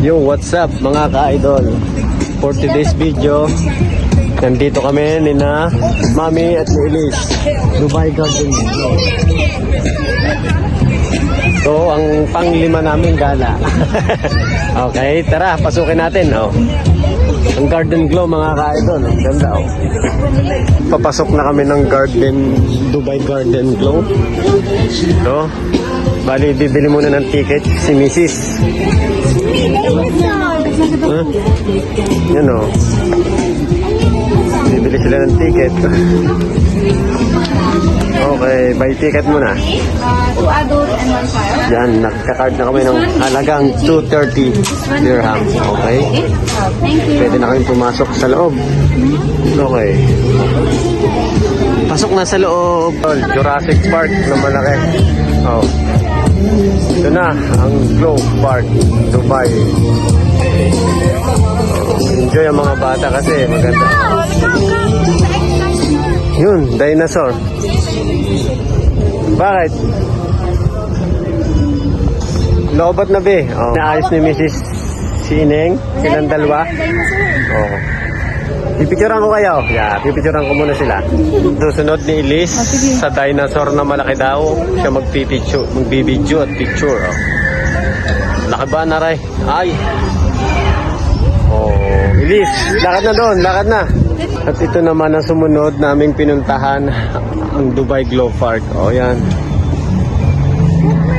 Yo, what's up mga ka-idol? For today's video, nandito kami ni na Mami at ni Elise. Dubai Garden. So, ang panglima namin gala. okay, tara, pasukin natin. Oh. Ang Garden Glow mga ka-idol. Ang ganda oh. Papasok na kami ng Garden, Dubai Garden Glow. So, bali bibili muna ng ticket si Mrs. Huh? Yan o. Bibili sila ng ticket. Okay, buy ticket muna. Yan, nakaka-card na kami ng halagang 230 dirham. Okay? Pwede na kayong pumasok sa loob. Okay. Pasok na sa loob. Jurassic Park na malaki. Oh. Ito na, ang Globe Park, Dubai. Oh, enjoy ang mga bata kasi maganda. Yun, dinosaur. Bakit? Lobat na be. Oh. Naayos ni Mrs. Sineng, silang dalawa. Oo. Pipicturean ko kayo. Yeah, pipicturean ko muna sila. Susunod ni Elise sa dinosaur na malaki daw. Siya magpipicture, magbibideo at picture. Oh. Laki ba na ray? Ay! Oh, Elise, lakad na doon, lakad na. At ito naman ang sumunod naming pinuntahan, ang Dubai Globe Park. Oh, yan.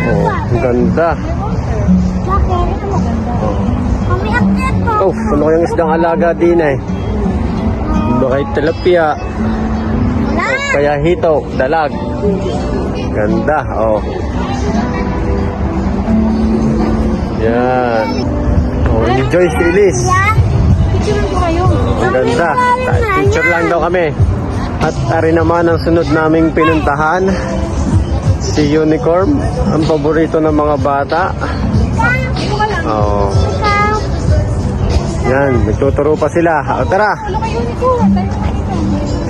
Oh, ang ganda. Oh, ano kayang isdang alaga din eh? Bakit tilapia? O kaya hito, dalag. Ganda, oh. Yan. Oh. Picture ko kayo. Ang ganda. Picture lang daw kami. At ari naman ang sunod naming pinuntahan. Si Unicorn, ang paborito ng mga bata. Oh. Yan, nagtuturo pa sila. O, tara. Kayo nito?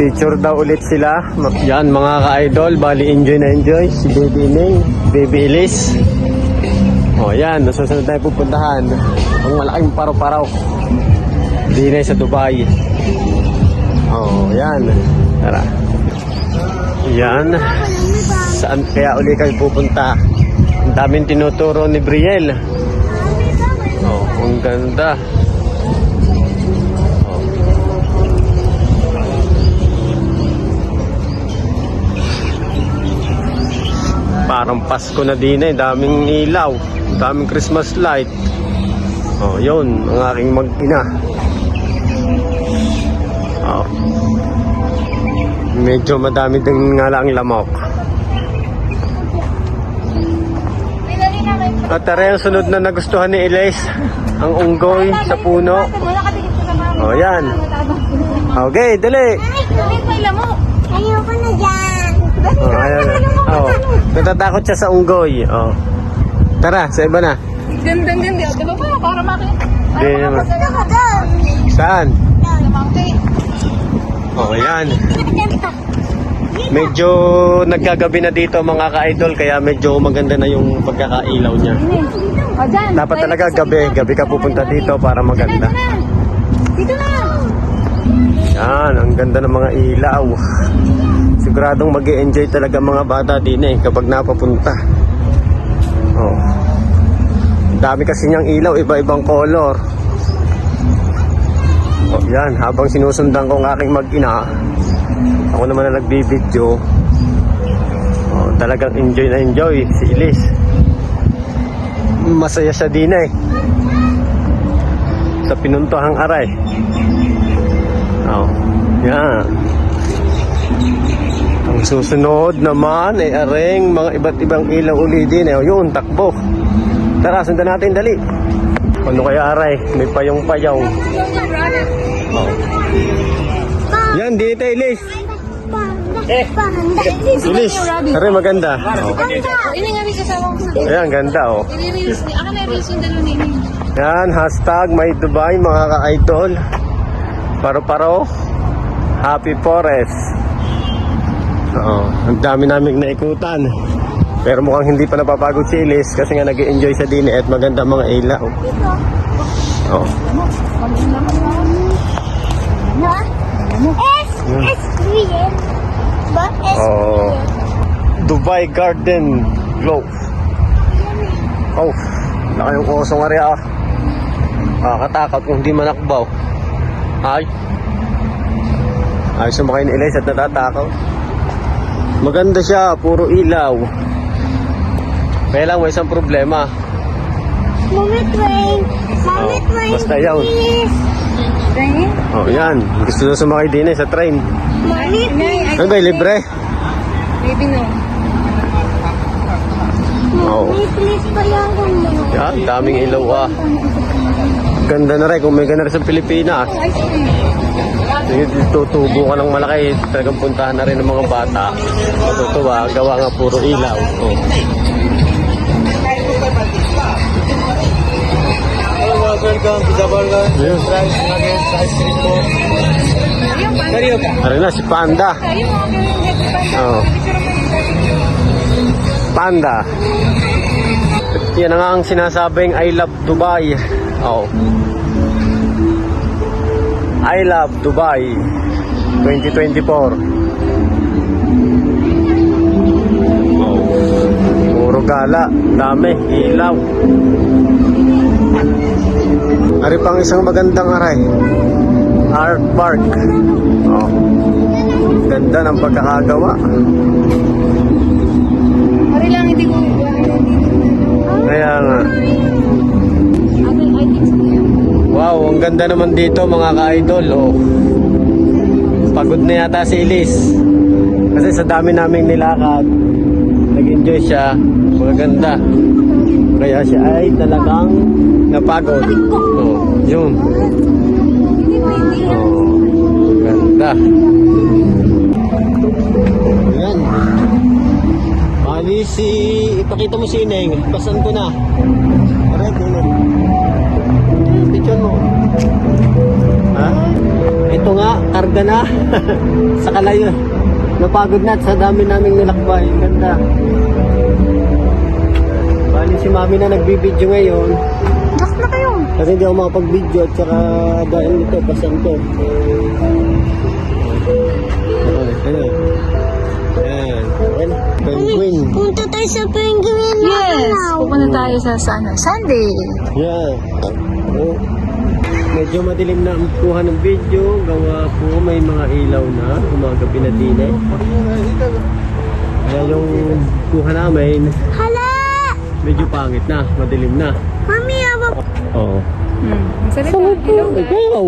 Picture daw ulit sila. Yan mga ka-idol, bali enjoy na enjoy. Si Baby Ning, Baby Elise. O yan, nasusunod tayo pupuntahan. Ang malaking paro-paraw. Dinay sa Dubai. O yan, tara. Yan. Saan kaya uli kayo pupunta? Ang daming tinuturo ni Brielle. Oh, ang ganda. Parang Pasko na din eh. Daming ilaw. Daming Christmas light. Oh, yun. Ang aking mag-ina. Oh. Medyo madami din nga lang lamok. At tara yung sunod na nagustuhan ni Elise. Ang unggoy sa puno. Oh, yan. Okay, dali. Ay, may lamo. Ayoko na dyan. Oh, ayan na. Oh, natatakot siya sa unggoy. Oh. Tara, sa iba na. Gandang ganda. Diba ba? Para makita. Di naman. Saan? Oh, yan. Medyo nagkagabi na dito mga ka-idol kaya medyo maganda na yung pagkakailaw niya. Dapat talaga gabi, gabi ka pupunta dito para maganda. Dito na. Yan, ang ganda ng mga ilaw. Siguradong mag enjoy talaga mga bata din eh kapag napapunta. Oh. Dami kasi niyang ilaw, iba-ibang color. Oh, yan, habang sinusundan ko ang aking mag-ina, ako naman na nagbibideo. Oh, talagang enjoy na enjoy si Elise. Masaya siya din eh. Sa pinuntahang aray. Oh, yan. Ang susunod naman ay areng mga iba't ibang ilaw uli din. Eh, yun, takbo. Tara, sundan natin, dali. Ano kaya aray? May payong-payong. Oh. Yan, dito, Ilis. Eh. Ilis, aray maganda. Oh. Ayan, ganda, oh. Yan, hashtag may Dubai, mga ka-idol. Paro-paro. Happy Forest. Oo, ang dami naming naikutan. Pero mukhang hindi pa napapagod si Elise kasi nga nag enjoy sa dine at maganda mga ilaw. Oh. S Oh. Dubai Garden Glow. Oh, laki yung kusong area ah. Nakakatakot kung hindi manakbaw. Ay. Ay, sumakay ni Elias at natatakaw. Maganda siya, puro ilaw. Kaya lang, may isang problema. Mommy train. Mommy Oh, train. basta yun. please. Train? Oh, yan. Gusto na sumakay din eh, sa train. Mommy train. Ano ba, libre? Maybe no. Oo. Mommy please bayaran mo. Yan, daming ilaw ah. Ganda na rin kung may ganda rin sa Pilipinas. Ice cream. Sige, tutubo ka ng malaki. Talagang puntahan na rin ng mga bata. Matutuwa, gawa nga puro ilaw. Oh. welcome to the burger. Ayun. Fries, nuggets, ice cream po. Ayun, paano? Mario ka? Ano na, si Panda. Oo. Panda. Yan na nga ang sinasabing I love Dubai. Oh. I love Dubai 2024. Oh. Puro gala, dami, ilaw. Ari pang isang magandang aray. Art Park. Oh. Ganda ng pagkakagawa. Pari lang, hindi ko Kaya nga. Wow, ang ganda naman dito mga ka-idol. Oh. Pagod na yata si Elise. Kasi sa dami naming nilakad, nag-enjoy siya. Maganda. Kaya siya ay talagang napagod. Oh, yun. Oh, ganda. Ayan. Bali si... Ipakita mo si Ineng. Basan ko na. Alright, Ineng. Picture mo. Ha? Ito nga, karga na. sa kalayo. Napagod na at sa dami naming nilakbay. Ganda. Bali si Mami na nagbibideo ngayon. Gas na kayo. Kasi hindi ako makapag-video at saka dahil nito, pasan ko. Ano? Ayan, okay na. Penguin. Punta tayo sa penguin na Yes. Pupunta tayo sa sana. Sunday. Yeah. Medyo madilim na ang kuha ng video. Gawa po may mga ilaw na. Umagabi na din eh. Kaya yung kuha namin, Hala! medyo pangit na. Madilim na. Mami, awa. Oo. Hmm. Salita. Hello guys. Ikaw.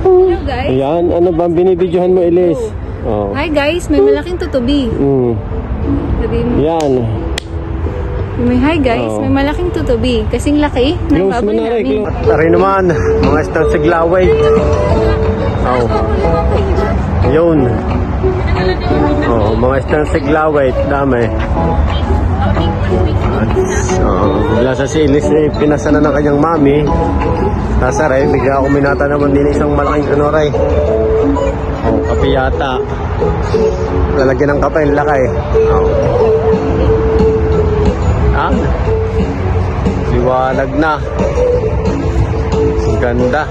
Hello guys. Ayan, ano ba ang binibidyohan mo, Elise? Oo. Hi guys, may malaking tutubi. Mm. Sabihin mo. Yan. May hi guys, Oo. may malaking tutubi. Kasing laki ng Close mo baboy na namin. Tari naman, mga isang siglaway. Oh. Yun. Oh, mga isang siglaway, dami. At, oh, bigla sa silis, eh, pinasa na ng kanyang mami. Nasa rin, bigla ako minata naman din isang malaking rin. Oh, kape yata. Lalagyan ng kape, lakay. Oh. Liwanag na. Ang ganda.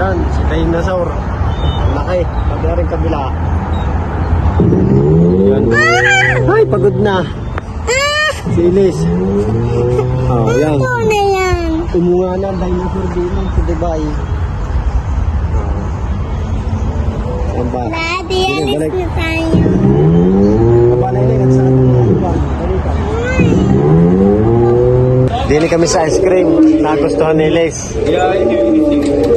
Yan, si dinosaur. Laki. Pagka rin kabila. Yan. Ay, pagod na. Si Elise. Oh, yan. Ito na yan. Kumuha na ang dinosaur din sa Dubai. Yan ba? Daddy, alis na tayo. Kapanay na yan sa. Ano. Dili kami sa ice cream. Nagustuhan ni Les.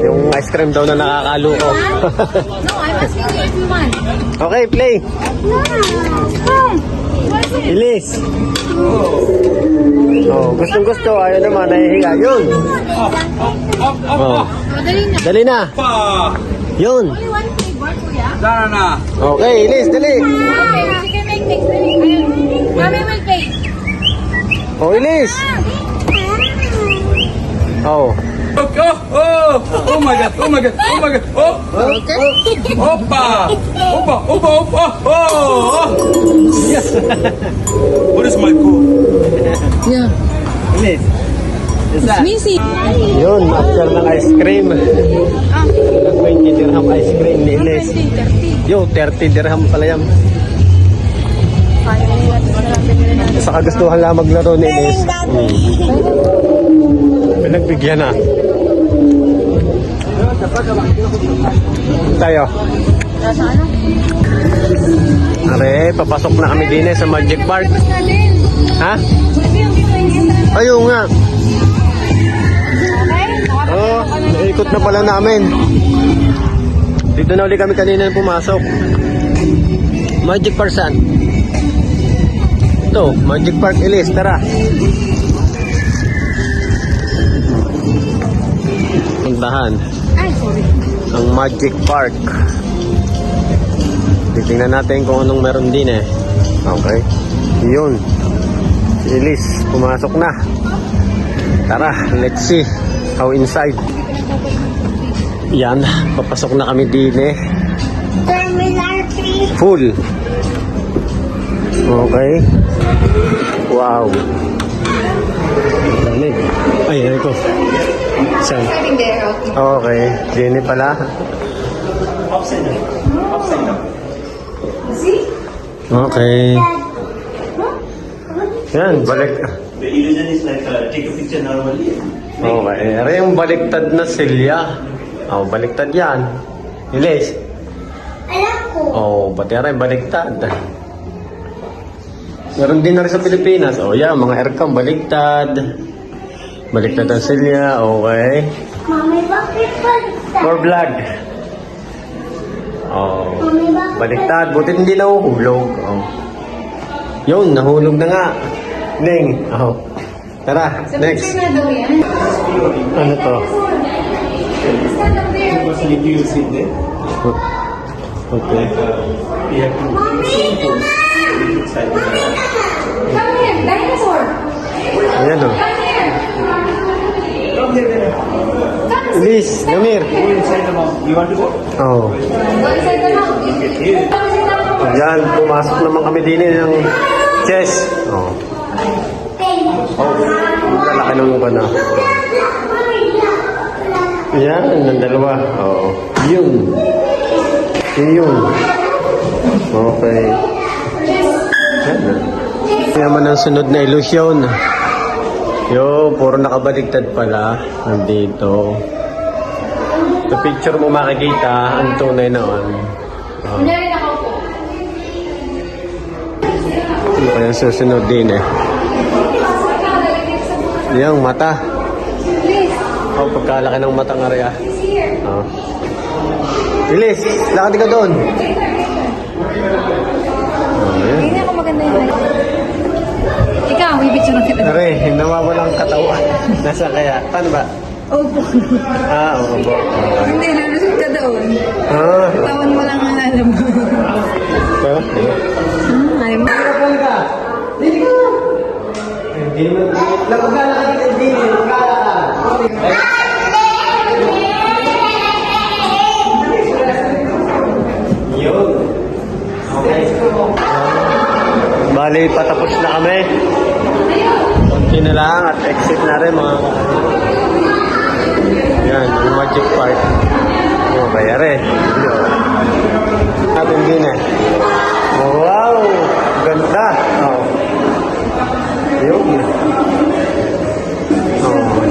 Yung ice cream daw na nakakaluko. No, I'm asking you if you want. okay, play. Ilis. Oh, gustong gusto. Ayaw naman. Nahihiga. Yun. Oh. Dali na. Yun. Sana na. Okay, Ilis. Dali. Okay, sige, make next. Ayun. Mami will pay. Oh, Ilis! Oh. Oh, oh, oh my god, oh my god, oh my god, oh, Opa! Opa, opa, opa, oh, oh. Yes. What is my code? Ilis. Missy. Yun, master ng ice cream. Ah. Nag 20 dirham ice cream ni Ilis. 30. Yo, 30 dirham pala yan. Sa kagustuhan lang maglaro ni Ilis. Hmm. Pinagbigyan na. Tayo. Are, papasok na kami din eh sa Magic Park. Ha? Ayun nga. Oh, naikot na pala namin. Dito na ulit kami kanina pumasok. Magic Park saan? Ito, Magic Park Ilis, tara. Puntahan. Ang Magic Park. Titingnan natin kung anong meron din eh. Okay. Yun. Si Ilis, pumasok na. Tara, let's see how inside. Yan, papasok na kami din eh. Terminal 3. Full. Okay. Wow. Lamig. Ay, ano ito? Saan? Okay. Okay. Jenny pala. Okay. Yan, balik. The illusion is like uh, take a picture normally. Okay. Ere yung baliktad na silya. Oh, baliktad yan. Ilis. Alam ko. Oh, pati rin baliktad. Meron din na rin sa Pilipinas. Oh, yeah, mga aircam baliktad. Baliktad ang silya. Okay. Mami, bakit baliktad? For vlog. Oh. Mami, bakit Baliktad, buti hindi nahuhulog. Oh. Yun, nahulog na nga. Ning. Oh. Tara, Sa next. picture na daw yan. Ano to? Stand up there. Because if you sit there, Okay. you have to inside the Come here, dinosaur. Ayan oh. Inside the mouth. Yan, pumasok naman kami din eh ng chess. Oh. Oh, lalaki ng ba na. Yan, ng dalawa. Oo. Yun. Yun. Okay. Yan. Yan naman ang sunod na ilusyon. Yo, puro nakabaligtad pala. Nandito. Sa picture mo makikita ang tunay naman. Oh. Ano kaya susunod din eh? Yung mata. Oh, pagkalaki ng mata nga rin ah. Oh. Bilis, lakad ka doon. Oh. Hindi ako maganda yung height. Ikaw, bibitsa na kita. Are, nawawalang katawan. Nasa kaya? Paano ba? Opo. Ah, oo po. Okay. Hindi, nalusot ka doon. Ah, Tawan mo lang ang alam mo. so, Hmm, ayaw mo. hindi mo. Lakad ka, lakad ka, hindi. Lakad ka. Yun. Okay. Bali, patapos na kami. Yun. Oh.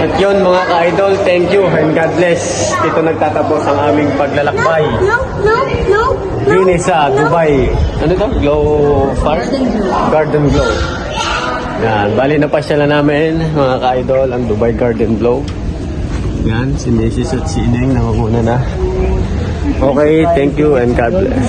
At yun mga ka-idol, thank you and God bless. Dito nagtatapos ang aming paglalakbay. No, no, no. Dini sa Dubai. Ano to? Glow Park? Garden Glow. Yan. Bali na pasya na namin, mga ka-idol, ang Dubai Garden Glow. Yan, si Mrs. at si Ineng nangunguna na. Okay, thank you and God bless.